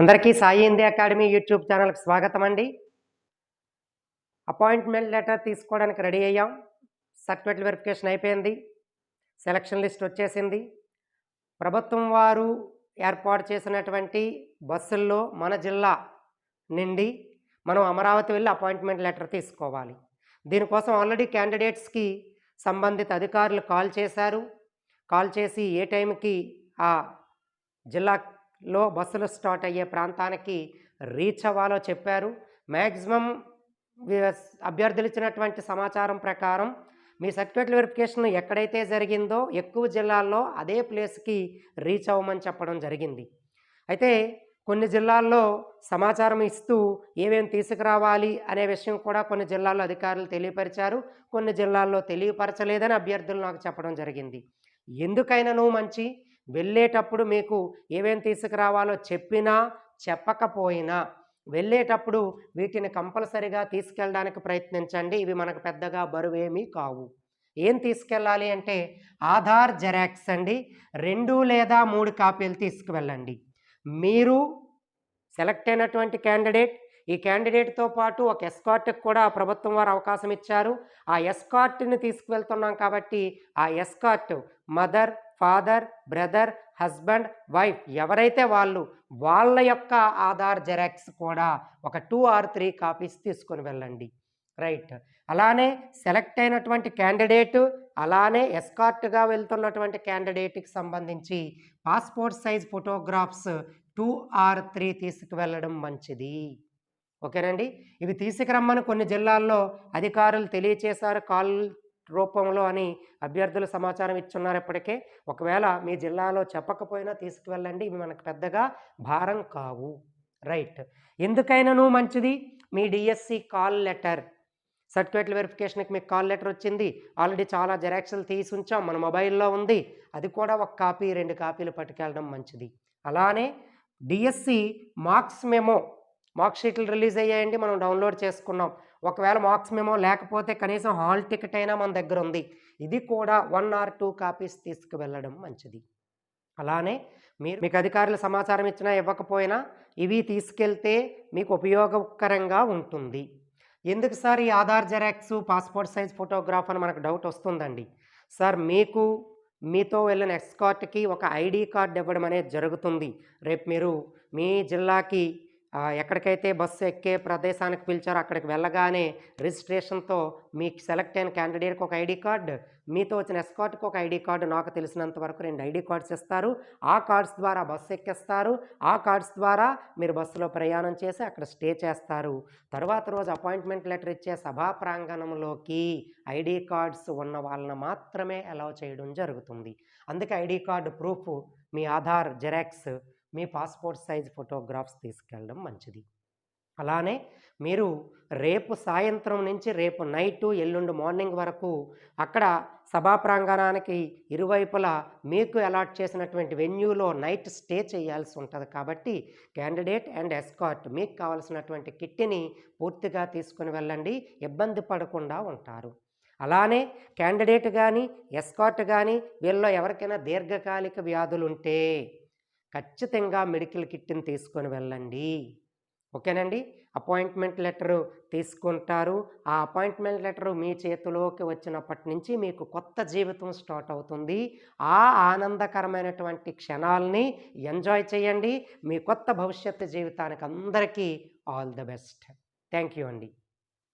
అందరికీ Sai Hindi academy YouTube ఛానల్కి స్వాగతం అండి. అపాయింట్మెంట్ లెటర్ తీసుకోవడానికి రెడీ అయ్యాం. సర్టిఫికెట్ వెరిఫికేషన్ అయిపోయింది. సెలక్షన్ లిస్ట్ వచ్చేసింది. ప్రభుత్వం వారు ఏర్పాటు చేసినటువంటి బస్సుల్లో మన జిల్లా నుండి మనం అమరావతి వెళ్ళి అపాయింట్మెంట్ లెటర్ తీసుకోవాలి. దీనికోసం ఆల్రెడీ క్యాండిడేట్స్కి సంబంధిత అధికారులు కాల్ చేశారు. కాల్ చేసి ఏ టైంకి ఆ జిల్లా లో బస్సులు స్టార్ట్ అయ్యే ప్రాంతానికి రీచ్ అవ్వాలో చెప్పారు. మ్యాక్సిమం అభ్యర్థులు ఇచ్చినటువంటి సమాచారం ప్రకారం మీ సర్టిఫికేట్ వెరిఫికేషన్ ఎక్కడైతే జరిగిందో ఎక్కువ జిల్లాల్లో అదే ప్లేస్కి రీచ్ అవ్వమని చెప్పడం జరిగింది. అయితే కొన్ని జిల్లాల్లో సమాచారం ఇస్తూ ఏమేం తీసుకురావాలి అనే విషయం కూడా కొన్ని జిల్లాల్లో అధికారులు తెలియపరిచారు. కొన్ని జిల్లాల్లో తెలియపరచలేదని అభ్యర్థులు నాకు చెప్పడం జరిగింది. ఎందుకైనాను మంచి వెళ్ళేటప్పుడు మీకు ఏమేం తీసుకురావాలో చెప్పినా చెప్పకపోయినా వెళ్ళేటప్పుడు వీటిని కంపల్సరిగా తీసుకెళ్ళడానికి ప్రయత్నించండి. ఇవి మనకు పెద్దగా బరువేమీ కావు. ఏం తీసుకెళ్ళాలి అంటే ఆధార్ జెరాక్స్ అండి. రెండు లేదా మూడు కాపీలు తీసుకువెళ్ళండి. మీరు సెలెక్ట్ అయినటువంటి క్యాండిడేట్ ఈ క్యాండిడేట్తో పాటు ఒక ఎస్కార్ట్కి కూడా ప్రభుత్వం వారు అవకాశం ఇచ్చారు. ఆ ఎస్కార్ట్ని తీసుకువెళ్తున్నాం కాబట్టి ఆ escort mother father brother husband wife ఎవరైతే వాళ్ళు వాళ్ళ యొక్క ఆధార్ జెరాక్స్ కూడా ఒక టూ ఆర్ త్రీ కాపీస్ తీసుకొని వెళ్ళండి. రైట్. అలానే సెలెక్ట్ అయినటువంటి క్యాండిడేట్ అలానే ఎస్కార్ట్గా వెళ్తున్నటువంటి క్యాండిడేట్కి సంబంధించి passport size photographs two or three తీసుకువెళ్ళడం మంచిది. ఓకేనండి? ఇవి తీసుకురమ్మని కొన్ని జిల్లాల్లో అధికారులు తెలియచేశారు కాల్ రూపంలో అని అభ్యర్థులు సమాచారం ఇచ్చున్నారు ఇప్పటికే. ఒకవేళ మీ జిల్లాలో చెప్పకపోయినా తీసుకువెళ్ళండి. ఇవి మనకు పెద్దగా భారం కావు. రైట్. ఎందుకైనాను మంచిది? మీ డిఎస్సి కాల్ లెటర్. సర్టిఫికేట్ల వెరిఫికేషన్కి మీకు కాల్ లెటర్ వచ్చింది. ఆల్రెడీ చాలా జెరాక్స్లు తీసి ఉంచాం. మన మొబైల్లో ఉంది. అది కూడా ఒక కాపీ రెండు కాపీలు పట్టుకెళ్ళడం మంచిది. అలానే డిఎస్సి మార్క్స్ మెమో మార్క్ షీట్లు రిలీజ్ అయ్యాయండి మనం డౌన్లోడ్ చేసుకున్నాం. ఒకవేళ మార్క్స్ మెమో లేకపోతే కనీసం హాల్ టికెట్ అయినా మన దగ్గర ఉంది. ఇది కూడా వన్ ఆర్ టూ కాపీస్ తీసుకువెళ్ళడం మంచిది. అలానే మీరు మీకు అధికారులు సమాచారం ఇచ్చినా ఇవ్వకపోయినా ఇవి తీసుకెళ్తే మీకు ఉపయోగకరంగా ఉంటుంది. ఎందుకు సార్ ఈ Aadhaar xerox passport size photograph అని మనకు డౌట్ వస్తుందండి? సార్ మీకు మీతో వెళ్ళిన ఎక్స్కాట్కి ఒక ఐడి కార్డ్ ఇవ్వడం అనేది జరుగుతుంది. రేపు మీరు మీ జిల్లాకి ఎక్కడికైతే బస్సు ఎక్కే ప్రదేశానికి పిలిచారో అక్కడికి వెళ్ళగానే రిజిస్ట్రేషన్తో మీకు సెలెక్ట్ అయిన క్యాండిడేట్కి ఒక ఐడి కార్డు మీతో వచ్చిన ఎస్కాట్కి ఒక ఐడి కార్డు నాకు తెలిసినంత వరకు రెండు ఐడి కార్డ్స్ ఇస్తారు. ఆ కార్డ్స్ ద్వారా బస్సు ఎక్కిస్తారు. ఆ కార్డ్స్ ద్వారా మీరు బస్సులో ప్రయాణం చేసి అక్కడ స్టే చేస్తారు. తర్వాత రోజు అపాయింట్మెంట్ లెటర్ ఇచ్చే సభా ప్రాంగణంలోకి ఐడి కార్డ్స్ ఉన్న వాళ్ళని మాత్రమే అలౌ చేయడం జరుగుతుంది. అందుకే ఐడి కార్డు ప్రూఫ్ మీ ఆధార్ జెరాక్స్ మీ పాస్పోర్ట్ సైజ్ ఫోటోగ్రాఫ్స్ తీసుకెళ్ళడం మంచిది. అలానే మీరు రేపు సాయంత్రం నుంచి రేపు నైటు ఎల్లుండి మార్నింగ్ వరకు అక్కడ సభా ప్రాంగణానికి ఇరువైపులా మీకు అలాట్ చేసినటువంటి వెన్యూలో నైట్ స్టే చేయాల్సి ఉంటుంది. కాబట్టి క్యాండిడేట్ అండ్ ఎస్కాట్ మీకు కావలసినటువంటి కిట్టిని పూర్తిగా తీసుకుని వెళ్ళండి. ఇబ్బంది పడకుండా ఉంటారు. అలానే క్యాండిడేట్ కానీ ఎస్కాట్ కానీ వీళ్ళలో ఎవరికైనా దీర్ఘకాలిక వ్యాధులుంటే ఖచ్చితంగా మెడికల్ కిట్ని తీసుకొని వెళ్ళండి. ఓకేనండి? అపాయింట్మెంట్ లెటరు తీసుకుంటారు. ఆ అపాయింట్మెంట్ లెటరు మీ చేతిలోకి వచ్చినప్పటి నుంచి మీకు కొత్త జీవితం స్టార్ట్ అవుతుంది. ఆ ఆనందకరమైనటువంటి క్షణాలని ఎంజాయ్ చేయండి. మీ కొత్త భవిష్యత్తు జీవితానికి అందరికీ all the best. Thank you అండి.